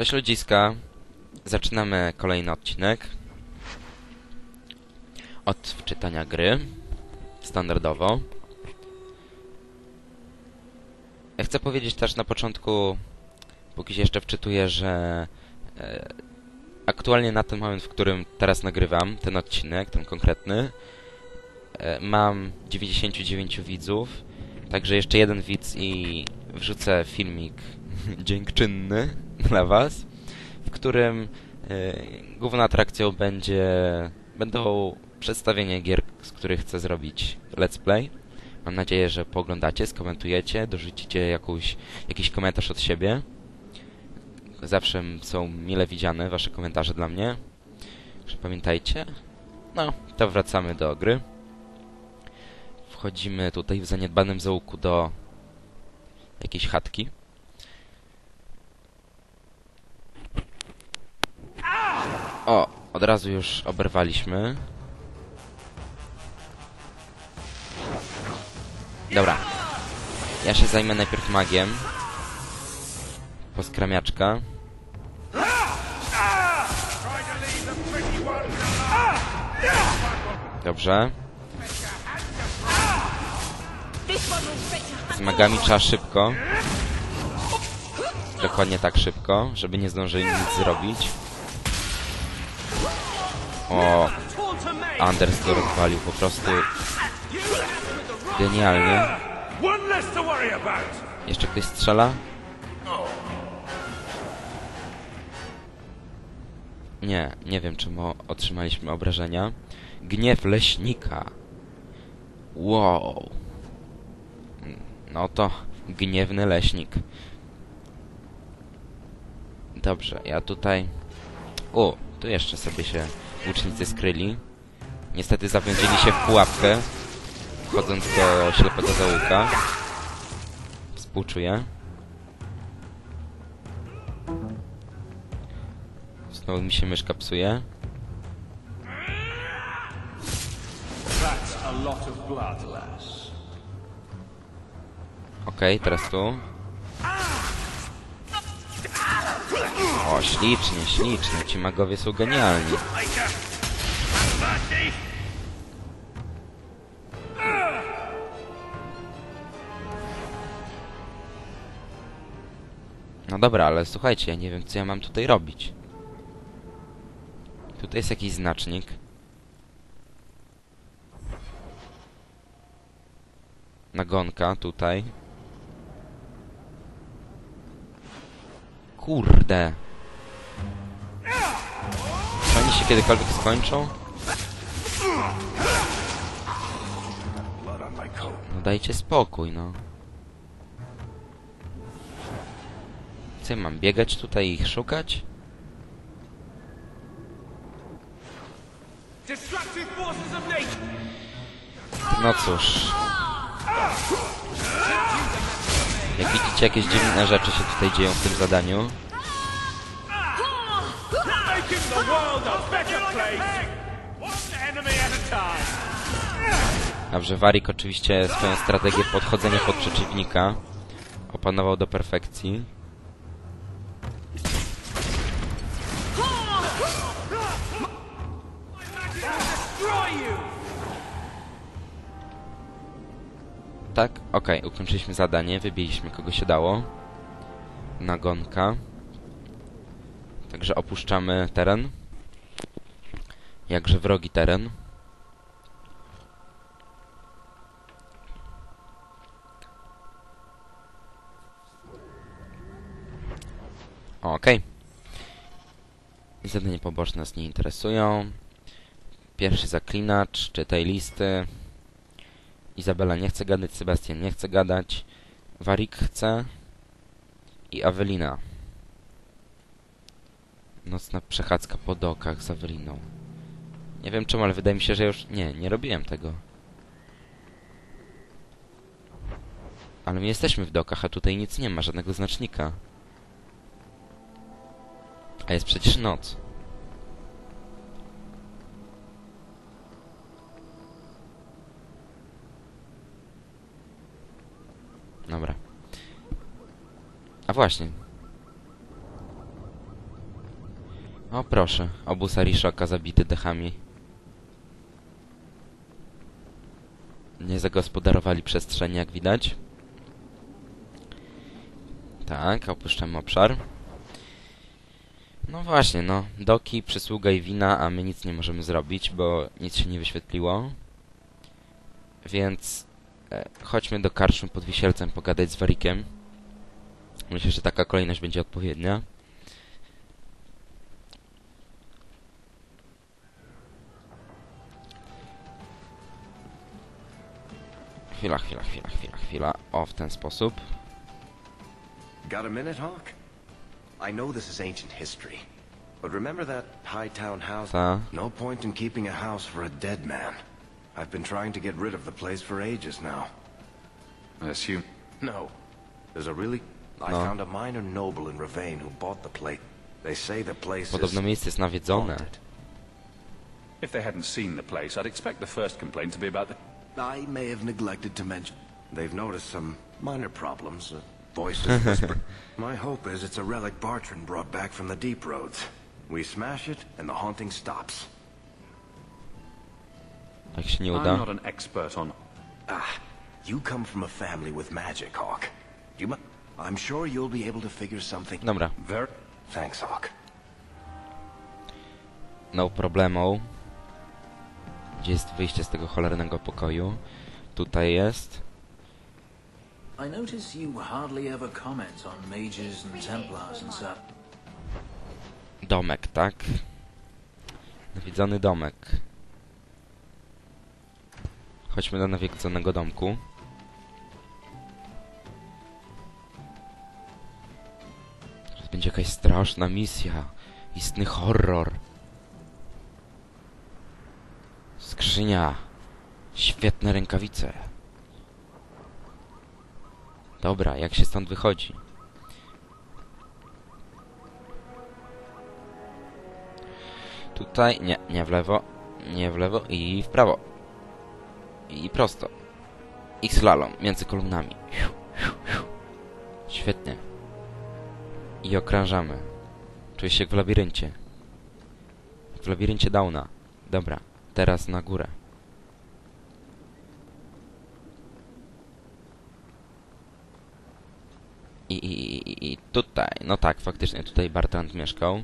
Cześć ludziska. Zaczynamy kolejny odcinek. Od wczytania gry. Standardowo. Ja chcę powiedzieć też na początku, póki się jeszcze wczytuję, że e, aktualnie na ten moment, w którym teraz nagrywam ten odcinek, ten konkretny, e, mam 99 widzów, także jeszcze jeden widz i wrzucę filmik dziękczynny dla Was, w którym y, główną atrakcją będzie będą przedstawienie gier, z których chcę zrobić let's play. Mam nadzieję, że pooglądacie, skomentujecie, dorzucicie jakąś, jakiś komentarz od siebie. Zawsze są mile widziane Wasze komentarze dla mnie. Także pamiętajcie. No, to wracamy do gry. Wchodzimy tutaj w zaniedbanym zaułku do jakiejś chatki. O, od razu już oberwaliśmy. Dobra. Ja się zajmę najpierw magiem. Poskramiaczka. Dobrze. Z magami trzeba szybko. Dokładnie tak szybko, żeby nie zdążyli nic zrobić. O, Anders go rozwalił po prostu genialnie. Jeszcze ktoś strzela? Nie, nie wiem czemu otrzymaliśmy obrażenia. Gniew leśnika. Wow. No to gniewny leśnik. Dobrze, ja tutaj... O, tu jeszcze sobie się łucznicy skryli. Niestety zawędzili się w pułapkę, wchodząc do ślepego zaułka. Współczuję. Znowu mi się myszka psuje. Okej, teraz tu. O, ślicznie, ślicznie. Ci magowie są genialni. No dobra, ale słuchajcie, ja nie wiem, co ja mam tutaj robić. Tutaj jest jakiś znacznik. Nagonka tutaj. Kurde. Czy oni się kiedykolwiek skończą? No dajcie spokój, no. Co mam, biegać tutaj i ich szukać? No cóż. Jak widzicie, jakieś dziwne rzeczy się tutaj dzieją w tym zadaniu. Making the world a better place. One enemy at a time. Dobrze, Warik oczywiście swoją strategię podchodzenia pod przeciwnika opanował do perfekcji. Tak, okej, ukończyliśmy zadanie, wybiliśmy kogo się dało. Nagonka. Także opuszczamy teren. Jakże wrogi teren. Okej. Zadania poboczne nas nie interesują. Pierwszy zaklinacz, czytaj listy. Izabela nie chce gadać, Sebastian nie chce gadać, Warik chce i Awelina. Nocna przechadzka po dokach z Aweliną. Nie wiem czemu, ale wydaje mi się, że już... Nie, nie robiłem tego. Ale my jesteśmy w dokach, a tutaj nic nie ma, żadnego znacznika. A jest przecież noc. Dobra. A właśnie. O proszę, obóz Arishoka zabity dechami. Nie zagospodarowali przestrzeni, jak widać. Tak, opuszczamy obszar. No właśnie, no. Doki, przysługa i wina, a my nic nie możemy zrobić, bo nic się nie wyświetliło. Więc e, chodźmy do karczmy pod Wisielcem pogadać z Warikiem. Myślę, że taka kolejność będzie odpowiednia. Chwila, chwila, chwila, chwila, chwila. O, w ten sposób. Got a minute, Hawk? I know this is ancient history, but remember that high town house? Ta. No point in keeping a house for a dead man. I've been trying to get rid of the place for ages now. I assume. No. There's a really... I found a minor noble in Ravane who bought the place. They say the place Podobno is miejsce jest nawiedzone. haunted. If they hadn't seen the place, I'd expect the first complaint to be about the... I may have neglected to mention. They've noticed some minor problems. Uh, voices whisper. My hope is it's a relic Bartrand brought back from the deep roads. We smash it, and the haunting stops. Jak się nie I'm not an expert on... Ah, you come from a family with magic, Hawk. You mu- I'm sure you'll be able to figure something. Dobra, Very... Thanks, Hawk. no problemo. Gdzie jest wyjście z tego cholernego pokoju? Tutaj jest. I notice you hardly ever comment on mages and templars and such. Domek, tak? Nawiedzony domek. Chodźmy do nawiedzonego domku. Teraz będzie jakaś straszna misja. Istny horror. Skrzynia. Świetne rękawice. Dobra, jak się stąd wychodzi? Tutaj, nie, nie w lewo, nie w lewo i w prawo. I prosto. I slalom między kolumnami. Świetnie. I okrążamy. Czuję się jak w labiryncie. W labiryncie Downa. Dobra, teraz na górę. I, i, i, tutaj, no tak, faktycznie tutaj Bartrand mieszkał.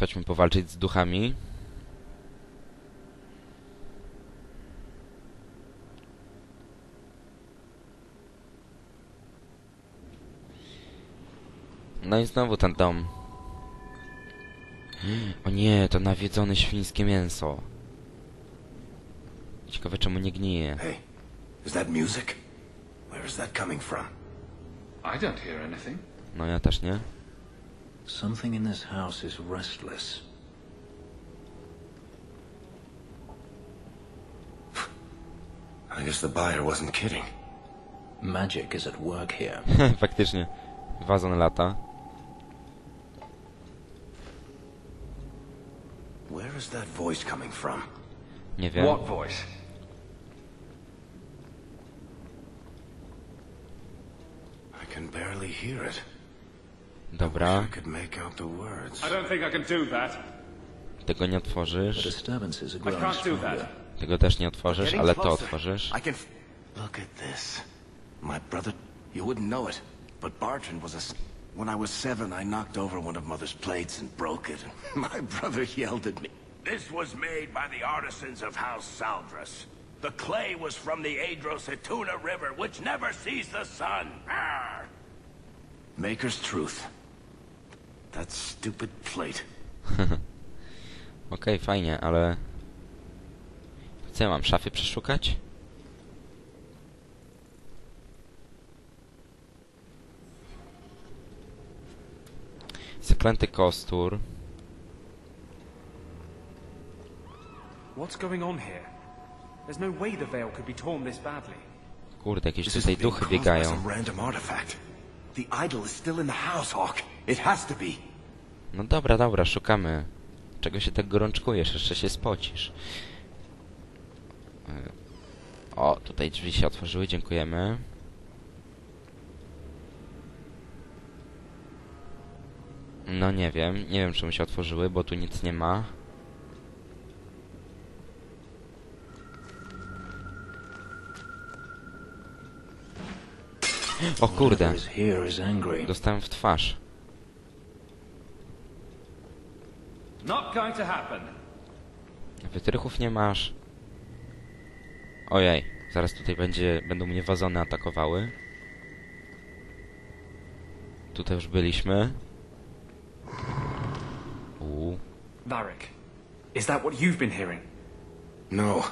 Chodźmy powalczyć z duchami. No i znowu ten dom. O nie, to nawiedzone świńskie mięso. Ciekawe czemu nie gnije. Hey, is that music? Where is that coming from? I don't hear anything. No ja też nie. Something in this house is restless. I guess the buyer wasn't kidding. Magic is at work here. Faktycznie. Wazon lata. Where is that voice coming from? Nie wiem. What voice? I can barely hear it. I Dobra, could make out the words. I don't think I can do that. tego nie The otworzysz. disturbances I can't do that. Tego też nie otworzysz, Getting ale to otworzysz. I can. F- Look at this. My brother. You wouldn't know it, but Bartrand was a. s- When I was seven, I knocked over one of Mother's plates and broke it. My brother yelled at me. This was made by the artisans of House Saldras. The clay was from the Adrosituna River, which never sees the sun. Arr! Maker's truth. That stupid plate. Okej, fajnie, ale... Co ja mam, szafy przeszukać? Zaklęty kostur. What's going on here? There's no way the veil could be torn this badly. Kurde, jakieś This tutaj duchy biegają. some random artifact. The idol is still in the house, Hawk. It has to be. No dobra, dobra, szukamy. Czego się tak gorączkujesz? Jeszcze się spocisz. E, O, tutaj drzwi się otworzyły, dziękujemy. No nie wiem, nie wiem czemu się otworzyły, bo tu nic nie ma. O kurde, dostałem w twarz. Wytrychów nie masz. Ojej, zaraz tutaj będzie, będą mnie wazony atakowały. Tutaj już byliśmy. Uuu. Varric, is that what you've been hearing? No.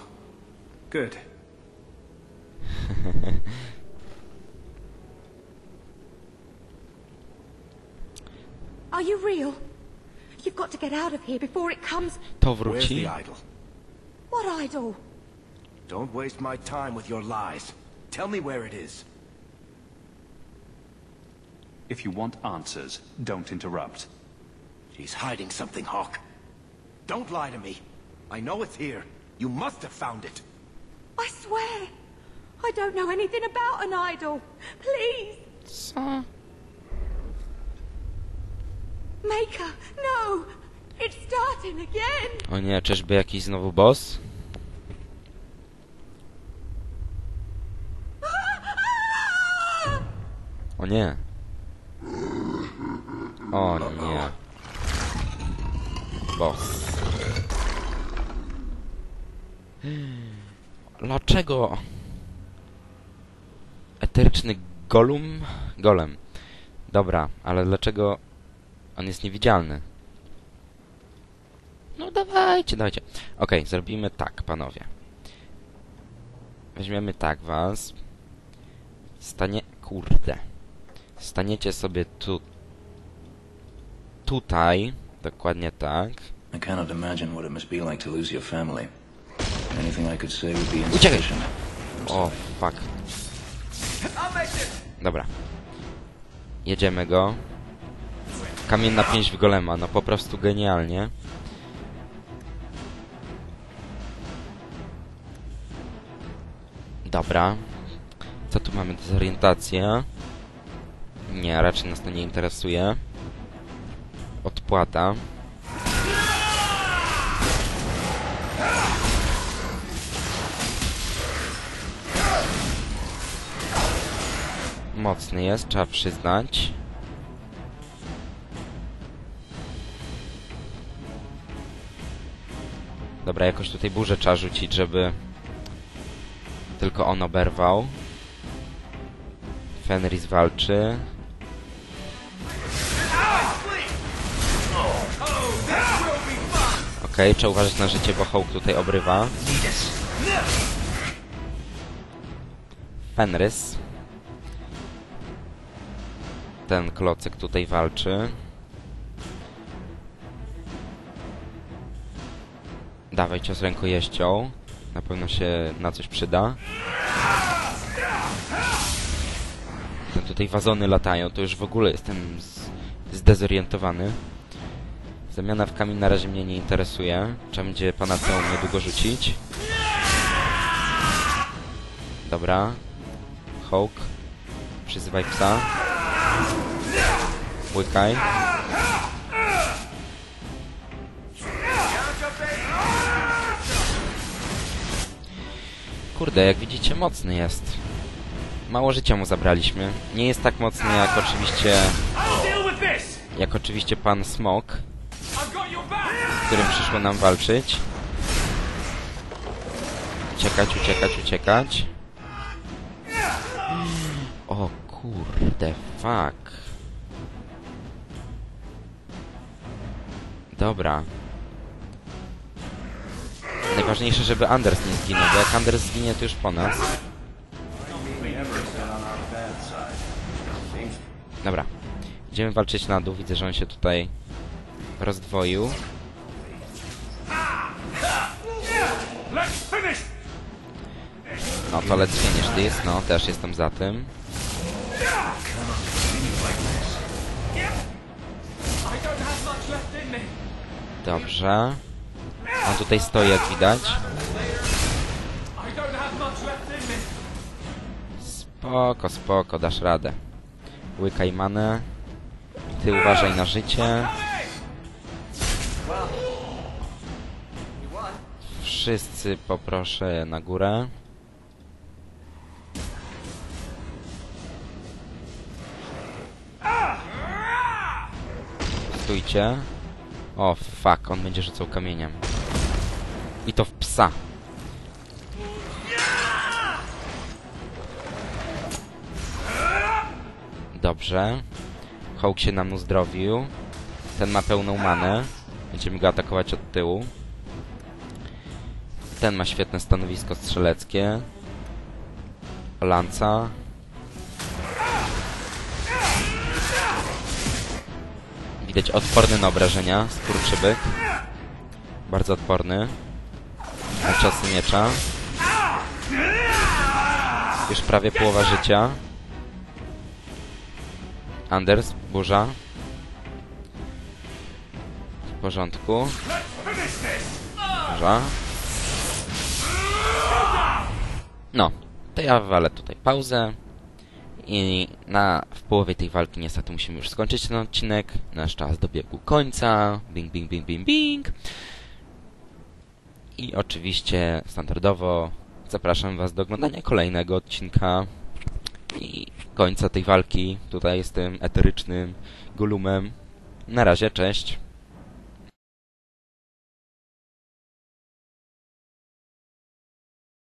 Good. Are you real? You've got to get out of here before it comes. To Where's wróci? the idol? What idol? Don't waste my time with your lies. Tell me where it is. If you want answers, don't interrupt. He's hiding something, Hawk. Don't lie to me. I know it's here. You must have found it. I swear. I don't know anything about an idol. Please. Co? Maker, no. It's starting again. O nie, czyżby jakiś znowu boss? O nie. O nie. Boss. Dlaczego? Eteryczny golum? Golem. Dobra, ale dlaczego on jest niewidzialny? No dawajcie, dawajcie. Okej, zrobimy tak, panowie. Weźmiemy tak was. Stanie... Kurde. Staniecie sobie tu... Tutaj. Dokładnie tak. I cannot imagine what it must be like to lose your family. Anything I could say would be Uciekaj! insufficient. O, fuck. Dobra. Jedziemy go. Kamienna pięść w golema, no po prostu genialnie. Dobra. Co tu mamy? Dezorientacja. Nie, raczej nas to nie interesuje. Odpłata. Mocny jest, trzeba przyznać. Dobra, jakoś tutaj burzę trzeba rzucić, żeby tylko on oberwał. Fenris walczy. Okej, trzeba uważać na życie, bo Hawk tutaj obrywa. Fenris. Ten klocek tutaj walczy. Dawaj cios rękojeścią. Na pewno się na coś przyda. Ten tutaj wazony latają, to już w ogóle jestem zdezorientowany. Zamiana w kamień na razie mnie nie interesuje. Trzeba będzie panaceum niedługo rzucić. Dobra. Hawk. Przyzywaj psa. Łykaj. Kurde, jak widzicie, mocny jest. Mało życia mu zabraliśmy. Nie jest tak mocny jak oczywiście... Jak oczywiście pan Smok, z którym przyszło nam walczyć. Uciekać, uciekać, uciekać. O kurde, fuck. Dobra. Najważniejsze, żeby Anders nie zginął, bo jak Anders zginie, to już po nas. Dobra. Idziemy walczyć na dół. Widzę, że on się tutaj rozdwoił. No to let's finish this. No, też jestem za tym. Dobrze. On tutaj stoi, jak widać. Spoko, spoko, dasz radę. Łykaj manę. Ty uważaj na życie. Wszyscy poproszę na górę. Stójcie. O, fuck, on będzie rzucał kamieniem. I to w psa. Dobrze. Hawk się nam uzdrowił. Ten ma pełną manę. Będziemy go atakować od tyłu. Ten ma świetne stanowisko strzeleckie. Lanca. Widać odporny na obrażenia. Skurczybyk. Bardzo odporny. Na ciosy miecza. Już prawie połowa życia. Anders, burza. W porządku. Burza. No, to ja walę tutaj pauzę. I na, w połowie tej walki niestety musimy już skończyć ten odcinek. Nasz czas dobiegł końca. Bing, bing, bing, bing, bing. I oczywiście standardowo zapraszam Was do oglądania kolejnego odcinka i końca tej walki tutaj z tym eterycznym Golumem. Na razie, cześć.